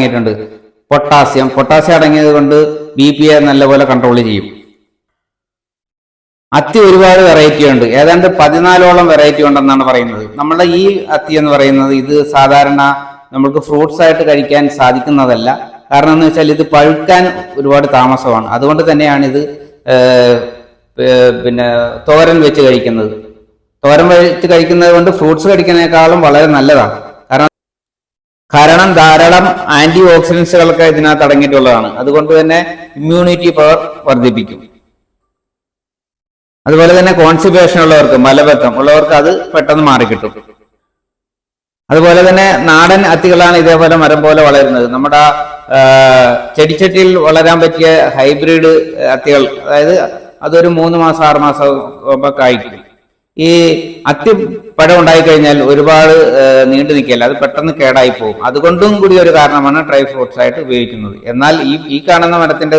അടങ്ങിയിട്ടുണ്ട്. Potassium. Potassium അടങ്ങിയത് കൊണ്ട് ബി പി എ നല്ലപോലെ കൺട്രോൾ ചെയ്യും. അത്തി ഒരുപാട് വെറൈറ്റി ഉണ്ട്. ഏതാണ്ട് പതിനാലോളം വെറൈറ്റി ഉണ്ടെന്നാണ് പറയുന്നത്. നമ്മുടെ ഈ അത്തി എന്ന് പറയുന്നത് ഇത് സാധാരണ നമുക്ക് ഫ്രൂട്ട്സ് ആയിട്ട് കഴിക്കാൻ സാധിക്കുന്നതല്ല. കാരണം എന്ന് വെച്ചാൽ ഇത് പഴുക്കാൻ ഒരുപാട് താമസമാണ്. അതുകൊണ്ട് തന്നെയാണ് ഇത് പിന്നെ തോരൻ വെച്ച് കഴിക്കുന്നത്. തോരൻ വെച്ച് കഴിക്കുന്നത് കൊണ്ട് ഫ്രൂട്ട്സ് കഴിക്കുന്നതിനേക്കാളും വളരെ നല്ലതാണ്. കാരണം ധാരാളം ആന്റി ഓക്സിഡൻസുകളൊക്കെ ഇതിനകത്ത് അടങ്ങിയിട്ടുള്ളതാണ്. അതുകൊണ്ട് തന്നെ ഇമ്മ്യൂണിറ്റി പവർ വർദ്ധിപ്പിക്കും. അതുപോലെ തന്നെ കോൺസ്റ്റിപ്പേഷൻ ഉള്ളവർക്ക് മലബന്ധം ഉള്ളവർക്ക് അത് പെട്ടെന്ന് മാറിക്കിട്ടും. അതുപോലെ തന്നെ നാടൻ അത്തികളാണ് ഇതേപോലെ മരം പോലെ വളരുന്നത്. നമ്മുടെ ചെടിച്ചട്ടിയിൽ വളരാൻ പറ്റിയ ഹൈബ്രിഡ് അത്തികൾ അതായത് അതൊരു മൂന്ന് മാസം ആറ് മാസം ഒക്കെ കായ്ക്കും ഈ അത്തി പഴം ഉണ്ടായി കഴിഞ്ഞാൽ ഒരുപാട് നീണ്ടു നിൽക്കില്ല അത് പെട്ടെന്ന് കേടായി പോകും. അതുകൊണ്ടും കൂടി ഒരു കാരണമാണ് ഡ്രൈ ഫ്രൂട്ട്സ് ആയിട്ട് ഉപയോഗിക്കുന്നത്. എന്നാൽ ഈ ഈ കാണുന്ന മരത്തിന്റെ